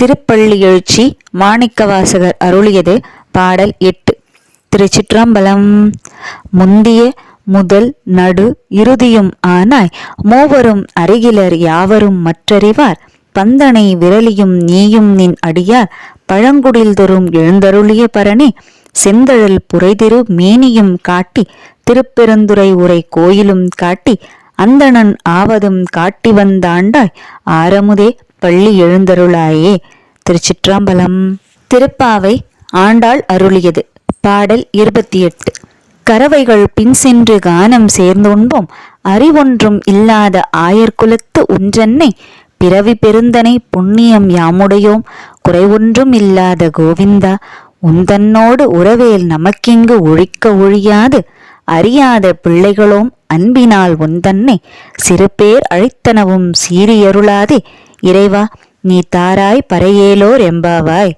திருப்பள்ளி எழுச்சி மாணிக்கவாசகர் அருளியது பாடல் எட்டு. திருச்சிற்றம்பலம். முந்திய முதல் நடு இறுதியும் ஆனாய். மூவரும் அருகிலர் யாவரும் மற்றறிவார். பந்தனை விரலியும் நீயும் நின் அடியார். பழங்குடில் தோறும் எழுந்தருளிய பரணி. செந்தழல் புரைதிரு மேனியும் காட்டி. திருப்பெருந்துறை உரை கோயிலும் காட்டி. அந்தணன் ஆவதும் காட்டி வந்தாண்டாய். ஆரமுதே பள்ளி எழுந்தருளாயே. திருச்சிற்றம்பலம். திருப்பாவை ஆண்டாள் அருளியது. பாடல் இருபத்தி எட்டு கறவைகள் பின் சென்று கானம் சேர்ந்துண்போம் அறிவொன்றும் இல்லாத ஆயர்குலத்து ஒன்றென்னை பிறவி பெருந்தனை புண்ணியம் யாமுடையோம். குறைவொன்றும் இல்லாத கோவிந்தா உந்தன்னோடு உறவேல் நமக்கிங்கு ஒழிக்க ஒழியாது. அறியாத பிள்ளைகளோம் அன்பினால் உந்தன்னை சிறுபேர் அழைத்தனவும் சீரியருளாதே இறைவா நீ தாராய் பறையேலோர் எம்பாவாய்.